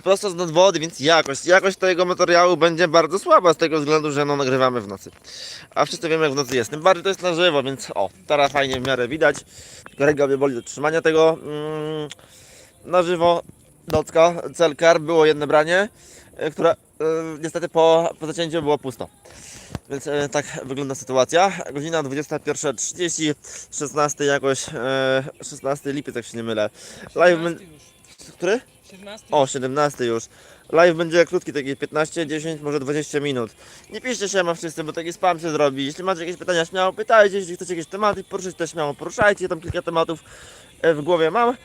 prosto z nadwody, więc jakość, jakość tego materiału będzie bardzo słaba z tego względu, że no nagrywamy w nocy. A wszyscy wiemy jak w nocy jest. Tym bardziej to jest na żywo, więc o, teraz fajnie w miarę widać. Ręka mnie boli do trzymania tego mm, na żywo. Docka, celkar, było jedno branie, e, które e, niestety po, po zacięciu było pusto. Więc e, tak wygląda sytuacja. Godzina 21.30, 16 jakoś, e, 16 lipiec, jak się nie mylę. Live, który? 17? O, 17 już. Live będzie krótki, taki 15, 10, może 20 minut. Nie piszcie się ma wszyscy, bo taki spam się zrobi. Jeśli macie jakieś pytania, śmiało pytajcie. Jeśli chcecie jakieś tematy poruszyć, to śmiało poruszajcie. Tam kilka tematów e, w głowie mam.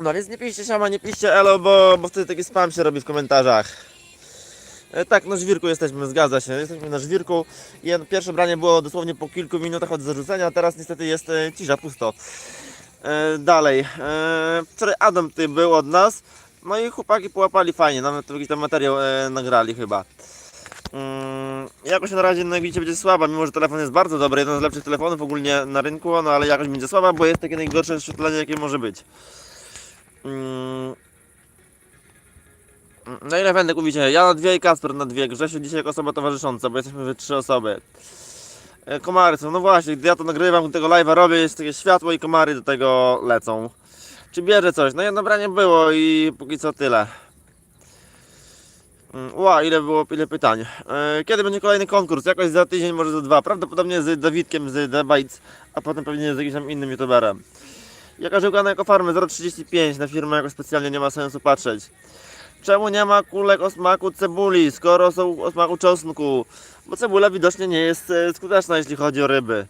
No więc nie piszcie siama, nie piszcie elo, bo, bo wtedy taki spam się robi w komentarzach. E, Tak, na żwirku jesteśmy, zgadza się. Jesteśmy na żwirku. Pierwsze branie było dosłownie po kilku minutach od zarzucenia, teraz niestety jest e, cisza, pusto. E, dalej. E, wczoraj Adam tutaj był od nas. No i chłopaki połapali fajnie, nawet jakiś tam materiał e, nagrali chyba. Mm, jakoś na razie na Gwicie będzie słaba, mimo że telefon jest bardzo dobry, jeden z lepszych telefonów ogólnie na rynku, no ale jakoś będzie słaba, bo jest takie najgorsze oświetlenie jakie może być. Mm. Na ile Wendek mówicie? Ja na dwie i Kasper na dwie. Grzesiu dzisiaj jako osoba towarzysząca, bo jesteśmy we trzy osoby. E, Komary są, no właśnie, gdy ja to nagrywam, tego live'a robię, jest takie światło i komary do tego lecą. Czy bierze coś? No jedno branie było i póki co tyle. Mm, Ła, ile było, ile pytań. E, Kiedy będzie kolejny konkurs? Jakoś za tydzień, może za dwa. Prawdopodobnie z Dawidkiem z The Bites, a potem pewnie z jakimś tam innym youtuberem. Jaka żyłka na ekofarmy? 0,35 na firmę jakoś specjalnie nie ma sensu patrzeć. Czemu nie ma kulek o smaku cebuli, skoro są o smaku czosnku? Bo cebula widocznie nie jest e, skuteczna, jeśli chodzi o ryby.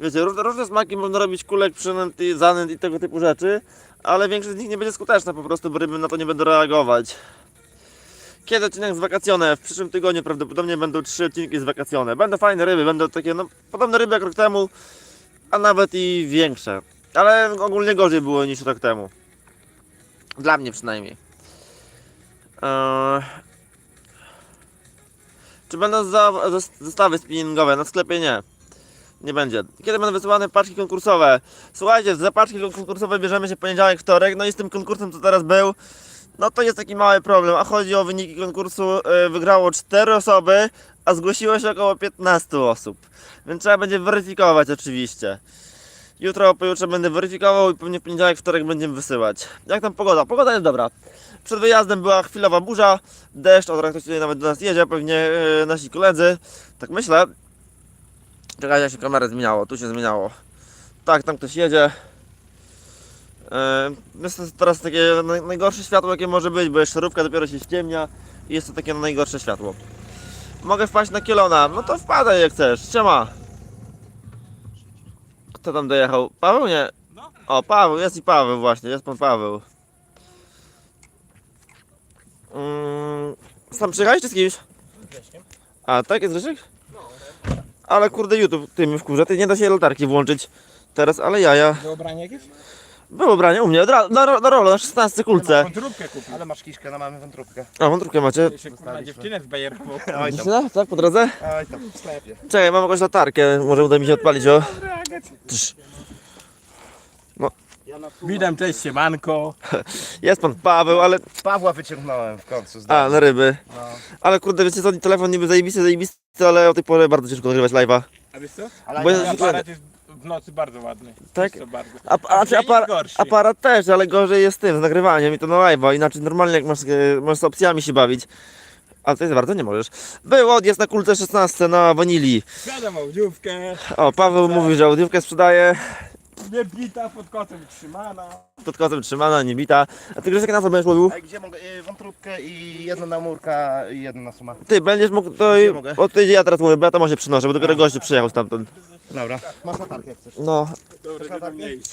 Wiecie, różne, różne smaki można robić kulek, przynęt i zanęt i tego typu rzeczy, ale większość z nich nie będzie skuteczna po prostu, bo ryby na to nie będą reagować. Kiedy odcinek z wakacjone? W przyszłym tygodniu prawdopodobnie będą trzy odcinki z wakacjone. Będą fajne ryby, będą takie no, podobne ryby jak rok temu, a nawet i większe. Ale ogólnie gorzej było niż rok temu. Dla mnie przynajmniej. Eee... Czy będą zestawy spinningowe? Na sklepie nie. Nie będzie. Kiedy będą wysyłane paczki konkursowe? Słuchajcie, za paczki konkursowe bierzemy się poniedziałek, wtorek. No i z tym konkursem, co teraz był, no to jest taki mały problem. A chodzi o wyniki konkursu. e, Wygrało 4 osoby, a zgłosiło się około 15 osób. Więc trzeba będzie weryfikować oczywiście. Jutro, pojutrze będę weryfikował i pewnie w poniedziałek, wtorek będziemy wysyłać. Jak tam pogoda? Pogoda jest dobra. Przed wyjazdem była chwilowa burza, deszcz, od ktoś tutaj nawet do nas jedzie, pewnie e, nasi koledzy. Tak myślę. Czekajcie, jak się kamerę zmieniało, tu się zmieniało. Tak, tam ktoś jedzie. E, jest to teraz takie naj, najgorsze światło, jakie może być, bo jeszcze rówka dopiero się ściemnia i jest to takie najgorsze światło. Mogę wpaść na kielona, no to wpadaj jak chcesz, siema. Kto tam dojechał? Paweł nie? No. O, Paweł, jest i Paweł właśnie, jest pan Paweł. Mm, sam przyjechałeś czy z kimś? A, tak jest Grzesiek? Ale kurde YouTube ty mi wkurza, ty nie da się latarki włączyć teraz, ale jaja. Do ubrania jakieś? Było branie u mnie, od ra- na, ro- na rolę, na 16 kulce. Wątróbkę kupił. Ale masz kiszkę, no mamy wątróbkę. A, wątróbkę macie? Jeszcze kurwa dziewczynę zbajerował. Oj tam, Dziewczyna? Tak, po drodze? oj tam, w sklepie. Czekaj, mam jakąś latarkę, może uda mi się odpalić, o. Trz. Witam, cześć, siemanko. Jest pan Paweł, ale... Pawła wyciągnąłem w końcu A, na ryby. No. Ale kurde, wiecie co, telefon niby zajebisty, zajebisty, ale o tej porze bardzo ciężko nagrywać live'a. A wiesz co? Ale Bo ja, jest- Aparat jest w nocy bardzo ładny. Tak? Jest bardzo. A, a, A czy dzień apar- jest gorszy. aparat też, ale gorzej jest z tym, z nagrywaniem i to na live'a. Inaczej normalnie jak masz, e, możesz z opcjami się bawić. Ale to jest bardzo nie możesz. Był odjazd na kulce 16 na wanilii. Siadam audiówkę, O, Paweł mówi, że audiówkę sprzedaje. Nie bita, pod kocem trzymana. Pod kocem trzymana, nie bita. A ty Grzesiek na co będziesz łowił? A gdzie mogę? Y, Wątróbkę i jedno na murka i jedno na suma. Ty będziesz mógł, to Gdzie mogę? od ty ja teraz mówię, bo ja tam się przynoszę, bo dopiero gościu przyjechał stamtąd. Dobra. Masz latarkę jak chcesz. No, Dobra, to mniejszy.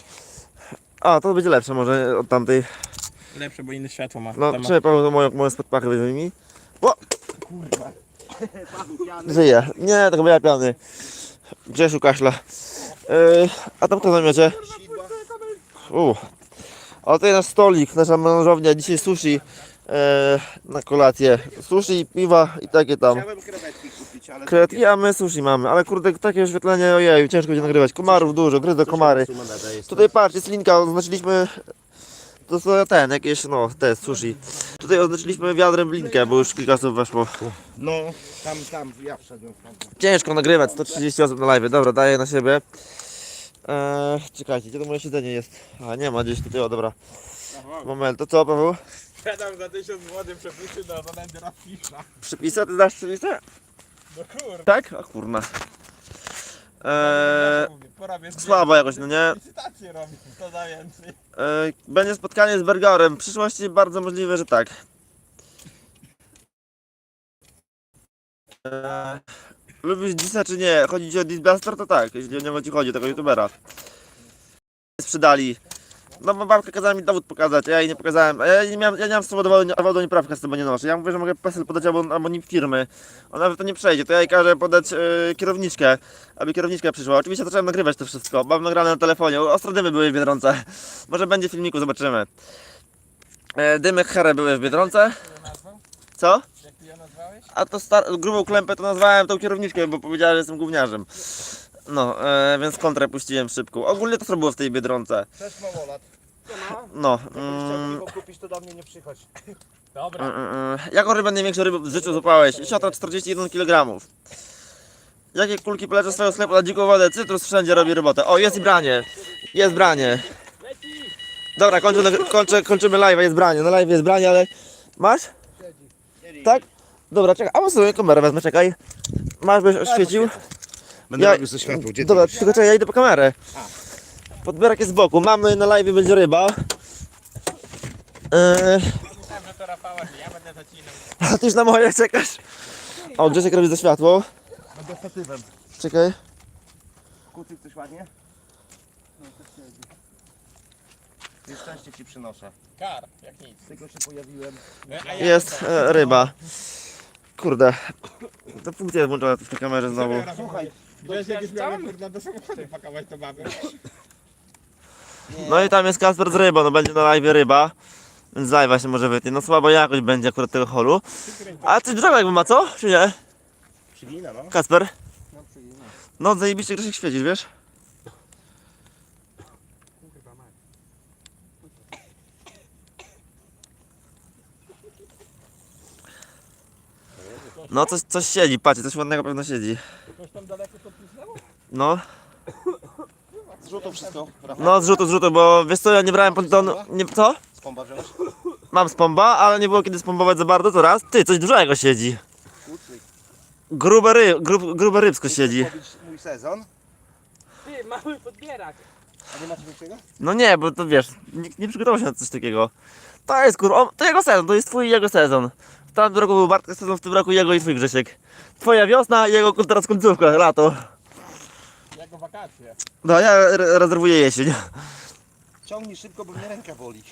a to będzie lepsze może od tamtej. Lepsze, bo inne światło ma. No, Tam ma- trzeba Paweł moją, moją spodpachę weźmie mi. O! Kurwa. Żyje. Nie, to chyba ja piany. Grzesiu kaszla. Yy, a tam kto namiocie? U. A tutaj nasz stolik, nasza melanżownia, dzisiaj sushi yy, na kolację. Sushi, piwa i takie tam. Chciałem krewetki kupić, ale... Kredki, a my sushi mamy, ale kurde, takie oświetlenie, ojej, ciężko będzie nagrywać. Komarów dużo, gryzę komary. Tutaj patrz, jest linka, oznaczyliśmy to są ten, jakieś, no, te sushi. Tutaj oznaczyliśmy wiadrem linkę, bo już kilka osób weszło. No, tam, tam, ja wszedłem w tamto. Ciężko nagrywać, 130 osób na live. Dobra, daję na siebie. Eee, czekajcie, gdzie to moje siedzenie jest? A, nie ma gdzieś tutaj, o dobra. Moment, to co Paweł? Sprzedam za 1000 zł przepisy do Valendera Fisza. Przypisy? Ty znasz przypisy? No kurde. Tak? A kurna. Eee, Mówię, porobię słabo jakoś, no nie? Licytację robić, to za więcej. Eee, będzie spotkanie z Bergorem. W przyszłości bardzo możliwe, że tak. Eee, lubisz Disa czy nie? Chodzi ci o Disblaster? To tak, jeśli o niego ci chodzi, tego youtubera. Sprzedali. No bo babka kazała mi dowód pokazać, a ja jej nie pokazałem. A ja nie miałem, ja nie mam z sobą dowodu, dowodu nieprawka, z tego nie noszę. Ja mówię, że mogę PESEL podać albo, albo nim firmy. Ona że to nie przejdzie, to ja jej każę podać e, kierowniczkę, aby kierowniczka przyszła. Oczywiście zacząłem nagrywać to wszystko, mam nagrane na telefonie, ostro dymy były w Biedronce. Może będzie w filmiku, zobaczymy. E, dymy here były w Biedronce. Co? Jak ty ją nazwałeś? A to star- grubą klępę to nazwałem tą kierowniczkę, bo powiedziała, że jestem gówniarzem. No, e, więc kontrę puściłem szybką. Ogólnie to co było w tej Biedronce. Cześć małolat. No. Jakbyś Mm, chciał piwo kupić, to do mnie nie przychodź. Dobra. Mm, mm, mm. Jaką rybę największą rybę w życiu złapałeś? Siatra 41 kg. Jakie kulki polecasz swojego sklepu na dziką wodę? Cytrus wszędzie robi robotę. O, jest i branie. Jest branie. Dobra, kończę, kończę, kończymy live, jest branie. Na live jest branie, ale... Masz? Tak? Dobra, czekaj. A może sobie kamerę wezmę, czekaj. Masz, byś oświecił? Będę Ja- robił ze światło, gdzie Dobra, ty? tylko czekaj, ja idę po kamerę. Podbierak jest z boku. Mam no i na live będzie ryba. Eee, Myślałem, że to Rafała, że ja będę zacinał. a ty już na moje czekasz? O, Grzesiek robi za światło. Będę statywem. Czekaj. Kucyk coś ładnie? No, to szczęście ci przynoszę. Kar, jak nic. Tylko się pojawiłem. A ja Jest e, ryba. Kurde. Ta funkcja jest włączona w tej kamerze znowu. Słuchaj, miałem do samochodu pakować to. No i tam jest Kasper z rybą, no będzie na live ryba. Więc live'a się może wytnie. No słabo jakoś będzie akurat tego holu. A coś dużego jakby ma, co? Czy nie? przygina no. Kasper? No przygina. No zajebiście Grzesiek świecisz, wiesz? No coś, coś siedzi, patrzcie, coś ładnego pewno siedzi. Ktoś tam daleko to pisnęło? No, Zrzutu wszystko. Rafał, no zrzutu, zrzutu, bo wiesz co, ja nie brałem pontonu, nie, co? z pomba wziąłeś? Mam spomba, ale nie było kiedy spombować za bardzo, to raz. Ty, coś dużego siedzi. Kucyk. Grube, ry, grub, grube rybsko siedzi. Pobić mój sezon. Ty, mały podbierak. A nie macie większego? No nie, bo to wiesz, nikt nie przygotował się na coś takiego. To jest kur... O, to jego sezon, to jest twój i jego sezon. W tamtym roku był Bartka sezon, w tym roku jego i twój Grzesiek. Twoja wiosna, jego teraz końcówka, lato. Jako wakacje. No ja re- rezerwuję jesień. Ciągnij szybko, bo mnie ręka boli.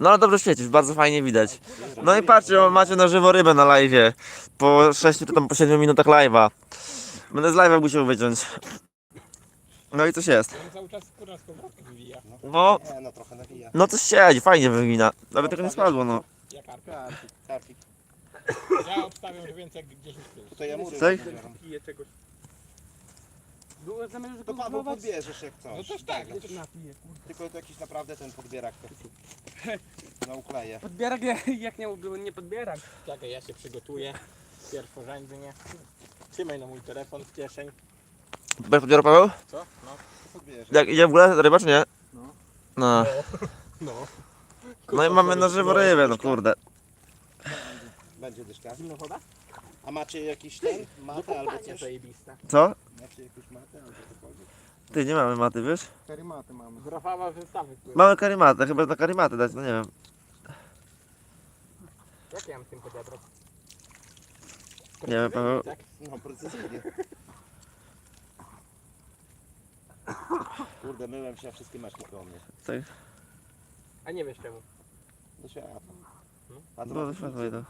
No ale dobrze świecisz, bardzo fajnie widać. No i patrzcie, macie na żywo rybę na live. Po 6 czy tam po 7 minutach live'a. Będę z live'a musiał wyciąć. No i coś jest. On cały czas kurwa z powrotem wywija. No, Nie, no trochę nawija. no coś siedzi, fajnie wygina. Nawet tego nie spadło, no. Ja karpia. Karpik, karpik. Ja obstawiam, że więcej jak 10 plus. Tutaj ja Tak? zabieram. Piję czegoś. To Paweł podbierzesz jak No coś. też tak, no też Tylko to jakiś naprawdę ten podbierak to na ukleję. Podbierak jak, jak nie był, nie podbierak. Czekaj, ja się przygotuję. Pierwszorzędnie. Trzymaj na mój telefon w kieszeń. Bez podbioru Paweł? Co? No. Podbierzesz. Jak idzie w ogóle ryba czy nie? No. No. No. No i mamy na żywo rybę, no kurde. Będzie dyszka. Zimna woda? A macie jakiś ten? Matę albo Panie coś? Co? Macie jakąś matę albo cokolwiek? Ty, nie mamy maty, wiesz? Cztery maty mamy. Z Rafała wystawy pływa. Mamy karimatę, chyba na karimatę dać, no nie wiem. Jak ja mam tym podebrać? Nie wiem, Paweł. Tak? No precyzyjnie. Kurde, myłem się, a wszystkie masz tylko mnie. Tak. A nie wiesz czemu. Do światła. A to No, ma- idą. a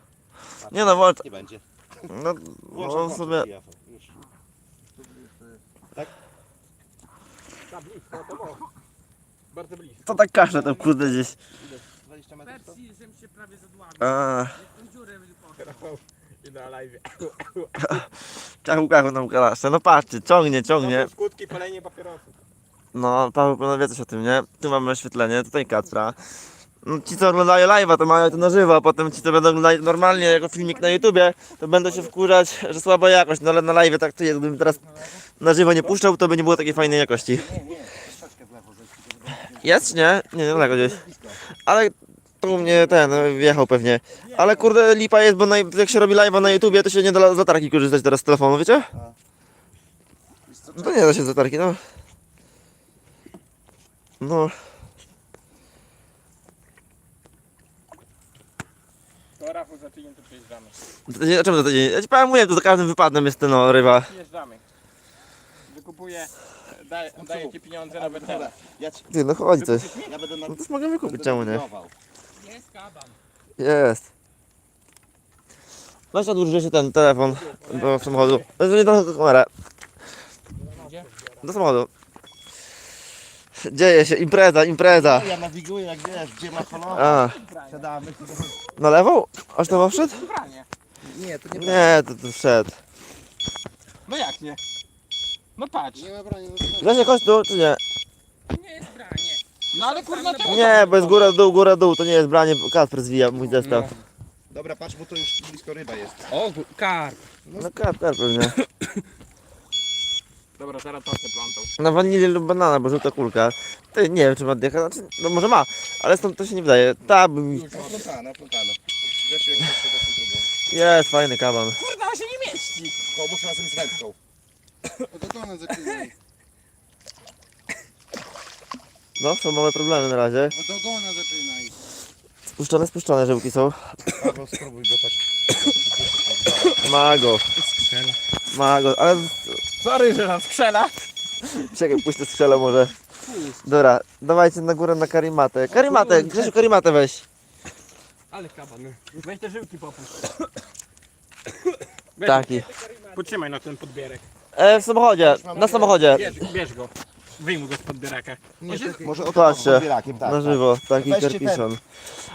Nie no, włącz. Nie będzie. No, Włączę, no sobie. telefon. Już. Za blisko, to może. Bardzo blisko. To tak kaszę tam kurde gdzieś. Ile? 20 metrów to? Persji, żebym się prawie zadławił. A, Tą dziurę wypoczął. Rafał i na live. Czachu, kachu nam kalasze. No patrzcie, ciągnie, ciągnie. No, skutki palenia papierosów. No, Paweł pewno wie coś o tym, nie? Tu mamy oświetlenie, tutaj Kacpra. No, ci co oglądają live'a to mają to na żywo, a potem ci co będą oglądać normalnie jako filmik na YouTubie, to będą się wkurzać, że słaba jakość, no ale na live tak to jest, gdybym teraz na żywo nie puszczał, to by nie było takiej fajnej jakości. Jest, nie? Nie, nie daleko gdzieś. Ale tu mnie ten, wjechał pewnie. Ale kurde lipa jest, bo na, jak się robi live'a na YouTubie, to się nie da z latarki korzystać teraz z telefonu, wiecie? No nie da się z latarki, no. No, To Rafał za tydzień to przyjeżdżamy. to nie, czemu to tydzień? Ja ci powiem, mówię, to za każdym wypadem jest ten no, ryba. Przyjeżdżamy. Wykupuję, daję, daję ci pieniądze na wetele. Ja, ci, Ty, no chodź coś. ja będę na No to mogę wykupić, czemu nie? pilnował. Jest kaban. Jest. Weź odłóż się ten telefon do samochodu. To nie do kamerę. Gdzie? Do samochodu. Dzieje się, impreza, impreza. Ja nawiguję jak wiesz, gdzie ma. A, Siadamy. na lewo? Aż tam wszedł? Nie, to nie Nie, to, to wszedł. No jak nie? No patrz. Nie ma broni. Grzesiek, chodź tu, czy nie? Nie jest branie. No ale kurwa to Nie, bo jest góra, dół, góra, dół, to nie jest branie, Kasper zwija mój zestaw. Dobra, patrz, bo to już blisko ryba jest. O, karp. No Kasper pewnie. Dobra, teraz to się plątą. Na wanilię lub banana, bo żółta kulka. Ty, nie wiem czy ma dycha, znaczy, no może ma, ale stąd to się nie wydaje. Ta, by mi... Oplątane, oplątane. Grzesiu, jak chcesz, to drugą. Jest, fajny kaban. Kurwa, on się nie mieści. Pomóż razem z wędką. Otoczone zaklinaj. No, są małe problemy na razie. Od ogona zaczynaj. Spuszczone, spuszczone żyłki są. Paweł, spróbuj go tak. Mago. Mago, ale Sorry, że nam skrzela. czekaj, puść to strzelę może. Dobra, dawajcie na górę na karimatę. Karimatę, Grzesiu, karimatę weź. Ale kaban. Weź te żyłki popuść. Taki. Potrzymaj na ten podbierek. E, w samochodzie, na samochodzie. Bierz, bierz go. Wyjmuj go z podbieraka. Może o Patrzcie, podbierakiem, tak. Na żywo, taki Weźcie kerpiszon.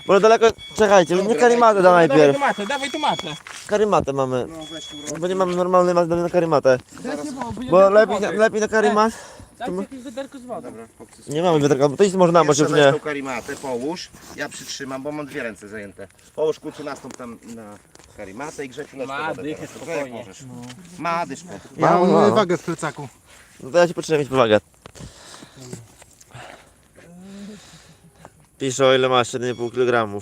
Bo daleko, czekajcie, nie karimatę da Dawaj najpierw. tomatę, dawaj tomatę. Karimatę mamy. No weź tu Bo nie mamy normalnej masy na karimatę. Bo, bo, Bo lepiej, na- lepiej na karimat. Dajcie jakieś wiaderko z wodą. Dobra, poprzez. Nie mamy wiatraka, bo to jest można, bo Jeszcze się weź nie. tą karimatę, połóż. Ja przytrzymam, bo mam dwie ręce zajęte. Połóż kurczę nastąp tam na karimatę i Grzesiu leć Ma, dychę spokojnie. Ma dyszkę. Ja mam wagę w plecaku. No to ja ci potrzebuję mieć powagę. Pisze o ile ma 7,5 kg.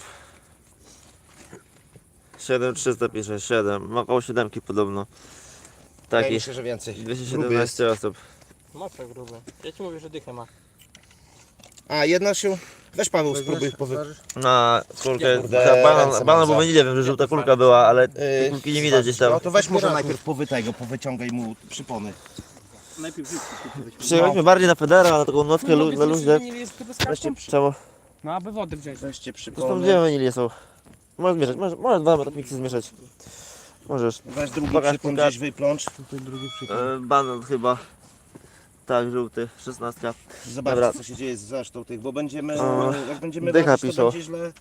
7300 pisze, 7. Ma około 7 podobno. Taki. się, że więcej. 217 osób. Mocno gruby. Ja ci mówię, że dychę ma. A, jedna się... Weź Paweł, spróbuj powy... Na kulkę. Chyba banan, bo nie wiem, że żółta kulka była, ale tej Yy, kulki nie widać gdzieś tam. No to weź może najpierw powy tego, powyciągaj mu przypony. Najpierw. Przyjechaliśmy bardziej na Federa, na taką nockę lu- na luźne. Czemu? No, aby wody wziąć. weźcie Zresztą dwie wanilie są. Możesz zmieszać, możesz, możesz dwa metapiksy zmieszać. Możesz. Weź drugi Pokaż, gdzieś wyplącz. E, banan chyba. Tak, żółty, 16. Zobacz Dobra. co się dzieje z resztą tych, bo będziemy... O, jak będziemy dycha walczyć, to piszą. będzie źle.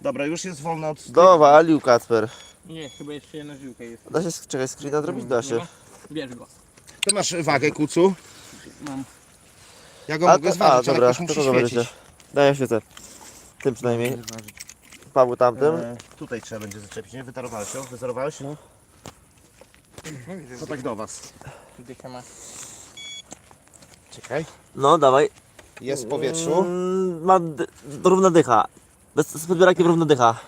Dobra, już jest wolna od... tych- Dowalił Kacper. Nie, chyba jeszcze jedna żyłka jest. Da się, czekaj, screena zrobić? Da się. No, Bierz go. Ty masz wagę, kucu? Mam. Ja go A, mogę to, a zważyć, ale dobra, to musi kogo świecić. będziecie? Daję świecę. Tym przynajmniej. Paweł tamtym. E, tutaj trzeba będzie zaczepić, nie? Wytarowałeś ją? Wyzerowałeś? No. To tak do was. Dychę ma. Czekaj. No, dawaj. Jest w powietrzu. Mm, ma równa dycha. Bez, z podbierakiem równa dycha.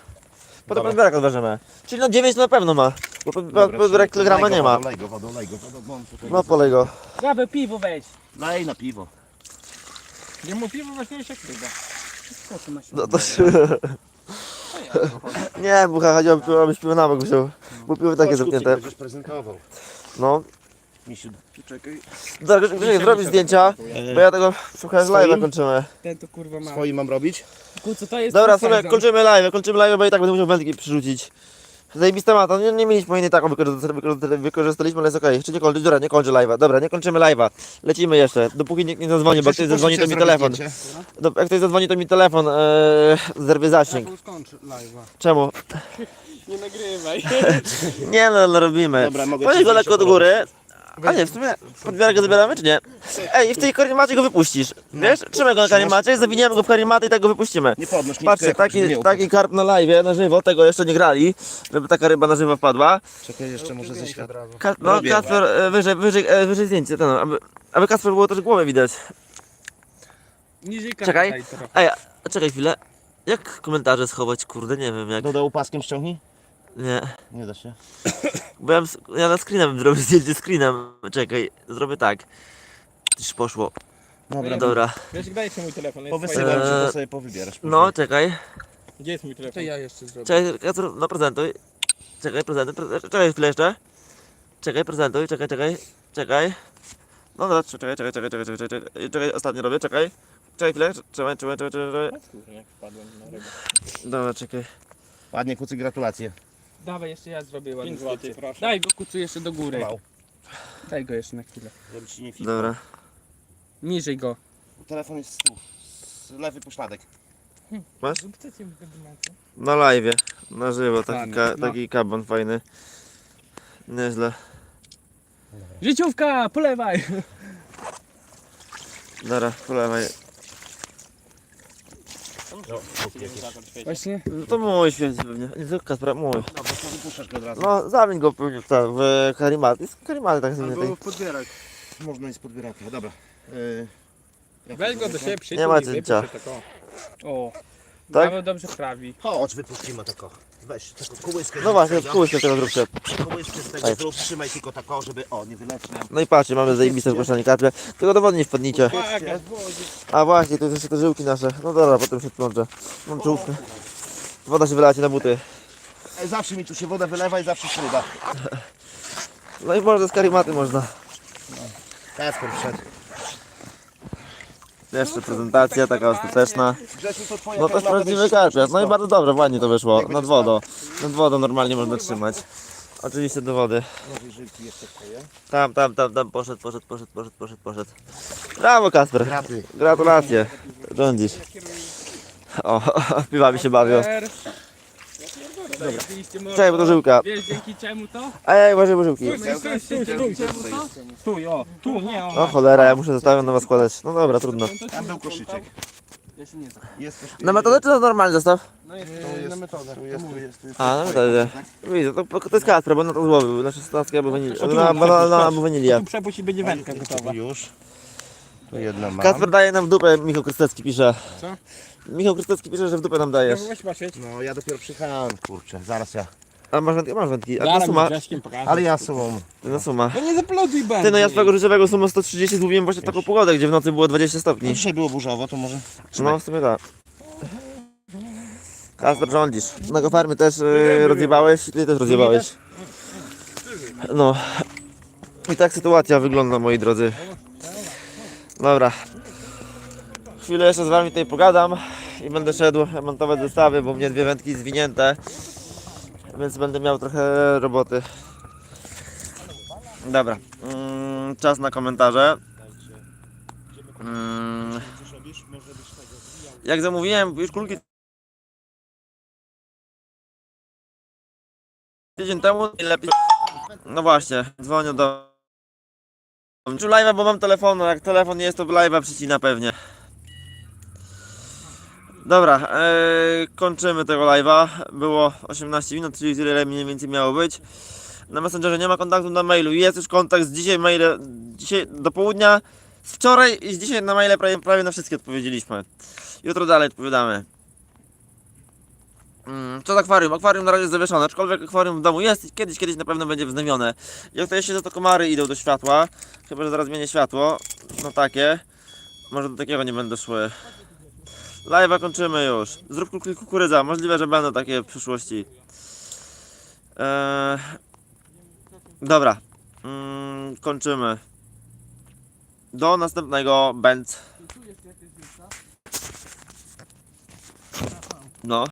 Potem Dobra. podbierak odważymy. Czyli no 9 na pewno ma. Bo pod- Dobra, podbierak kilograma nie ma. wodą, Lej go wodą, lej go wodą, on tutaj... No polej go. Gabę piwo weź. Lej na piwo. Nie mu piwo właśnie się kryga. Co ty masz? No to Nie, bucha chodziło, abyś piwo na bok wziął. Bo piwo takie zamknięte. Będziesz prezentował. No. Misiu, czekaj. Grzesiek, zrobić zdjęcia, bo ja tego, słuchaj, z live'a Swoim? kończymy. Ten to kurwa ma. Swoim mam robić? Ku, co to jest? Dobra, sobie kończymy live, kończymy live, bo i tak będę musiał wędki przyrzucić. Zajebista mata, nie, nie mieliśmy innej taką, wykorzystali- wykorzystali- wykorzystaliśmy, ale jest okej. Jeszcze nie kończy, dobra, nie kończę live'a, dobra, nie kończymy live'a. Lecimy jeszcze, dopóki nikt nie zadzwoni, bo jak ktoś zadzwoni, to mi telefon. zdjęcie. Do, jak ktoś zadzwoni, to mi telefon, ee, zerwie zasięg. Live'a. Czemu? Nie nagrywaj. Nie no, no robimy. Dobra, mogę go lekko do góry, A nie, w sumie podbierak go zabieramy, czy nie? Ej, i w tej karimacie go wypuścisz. Wiesz? Trzymaj go na karimacie, zawiniemy go w karimatę i tak go wypuścimy. Nie podnoś nic. Patrzcie, taki, taki karp na live, na żywo, tego jeszcze nie grali, żeby taka ryba na żywo wpadła. Czekaj, jeszcze muszę ze światła. Ka no. Kasper, e, wyżej, wyżej, e, wyżej zdjęcie, ten, aby, aby Kasper było też głowę widać. Niżej Czekaj. daj trochę. Ej, a czekaj chwilę. Jak komentarze schować, kurde, nie wiem jak. Do dołu paskiem ściągnij? Nie. Nie da się. Bo ja, bym ja na screenem bym zrobił zdjęcie screenem. Czekaj, zrobię tak. Już poszło. Dobra, Dobra. Wiesz, dajcie mój telefon. Jest Powysyłam fajny. ci, to Eee, sobie powybierasz. No, czekaj. Gdzie jest mój To telefon? ja jeszcze zrobię. Czekaj, Kasper, no prezentuj. Czekaj, prezentuj, pre czekaj chwilę jeszcze. Czekaj, prezentuj, czekaj, czekaj, czekaj. No dobra, czekaj, czekaj, czekaj, czekaj, czekaj, czekaj, czekaj, ostatnio robię, czekaj. Czekaj chwilę, czekaj, czekaj, czekaj, czekaj. Kurde, jak wpadłem na rybę. Dobra, czekaj. Ładnie, kucy, gratulacje. Dawaj, jeszcze ja zrobię ładnie. 5 zł, proszę. Daj go kucu jeszcze do góry. Wow. Daj go jeszcze na chwilę. Żeby ci nie. Dobra. Niżej go. Telefon jest z tu. Z lewy pośladek. Masz? Chcecie mi kombinację? Na live, na żywo, taki, ka no. taki kabon fajny. Nieźle. Życiówka, polewaj! Dobra, polewaj. Właśnie. No To mój święci pewnie. Nie, to Kasper, mój. Dobra, to wypuszczasz go od razu. No, zamień go pewnie w, ten, w karimaty. Jest karimaty tak sobie Albo tej. w podbierak. Można i z podbieraka. Dobra. Yy, jak Weź to go do siebie, przytul Nie ma i wypuść cięcia. się tak o. O. Tak? Paweł dobrze prawi. Chodź, wypuścimy tako. Weź taką kołyskę. No właśnie, z tego. kółeczkę tego zróbcie. Kołyskę z tego zrób, trzymaj tylko tako, żeby o, nie wyleciał. No i patrzcie, mamy zajebiste zgłoszenie karpie. Tylko do wody nie wpadnijcie. A właśnie, jest jeszcze te żyłki nasze. No dobra, potem się plączę. Mam czołówkę. Woda się wylacie na buty. Ej, zawsze mi tu się woda wylewa i zawsze śruba. No i można z karimaty można. Kasper wszedł. Jeszcze prezentacja taka ostateczna. No to jest prawdziwy karpiarz. No i bardzo dobrze, ładnie to wyszło. Nad wodą. Nad wodą normalnie można trzymać. Oczywiście do wody. Tam, tam, tam, tam, poszedł, poszedł, poszedł, poszedł, poszedł, poszedł. Brawo Kasper. Gratulacje. Rządzisz. O, piwami się bawią. Zajebaliście mordo. Czekaj, bo to żyłka. Wiesz dzięki czemu to? Ej, uważaj, bo żyłki. Stój, stój, stój, stój, to? Stój, o, tu, nie, O o. cholera, ja muszę zostawić nowa składać. No dobra, trudno. Tam był koszyczek. Ja się nie znam. Jest. Na metodę czy na normalny zestaw? No jest To jest na metodę. Tu jest, tu jest, tu jest. A, na metodę. Widzę, to, to jest Kasper, bo na to złowił. Na 16 albo wanilię. Na, na, na, albo wanilię. Tu przepuść i będzie wędka gotowa. Już. Tu jedna mam. Kasper daje nam w dupę, Michał Krystecki pisze. Co? Michał Krystecki pisze, że w dupę nam dajesz. Weź patrzeć. No ja dopiero przyjechałem, kurczę. Zaraz ja. A masz wędki? Masz wędki. A suma? mi Grzeszkiem pokażę. Ale ja są. No suma. No nie zaploduj będę. Ty, no ja swego życiowego sumo 130 złowiłem właśnie taką pogodę, gdzie w nocy było 20 No stopni. dzisiaj było burzowo, to może. No w sumie tak. Kasper rządzisz. Na go farmy też yy, rozjebałeś i ty też rozjebałeś. No. I tak sytuacja wygląda moi drodzy. Dobra. Chwilę jeszcze z wami tutaj pogadam i będę szedł montować zestawy, bo mnie dwie wędki zwinięte. Więc będę miał trochę roboty. Dobra. Mm, czas na komentarze. Mm. Jak zamówiłem już kulki tydzień temu, lepiej. No właśnie, dzwonię do. Czy live'a, bo mam telefon, jak telefon nie jest, to live'a przycina pewnie. Dobra, e, kończymy tego live'a. Było 18 minut, czyli tyle mniej więcej miało być. Na Messengerze nie ma kontaktu na mailu. Jest już kontakt z dzisiaj maile, dzisiaj do południa. Z wczoraj i z dzisiaj na maile prawie, prawie na wszystkie odpowiedzieliśmy. Jutro dalej odpowiadamy. Mm, co z akwarium? Akwarium na razie jest zawieszone, aczkolwiek akwarium w domu jest kiedyś, kiedyś na pewno będzie wznowione. Jak to jeszcze to komary idą do światła, chyba że zaraz zmienię światło, no takie, może do takiego nie będą szły. Live'a kończymy już. Zrób kuk- kukurydza, możliwe, że będą takie w przyszłości. Eee, dobra, mm, kończymy. Do następnego, Benz. No.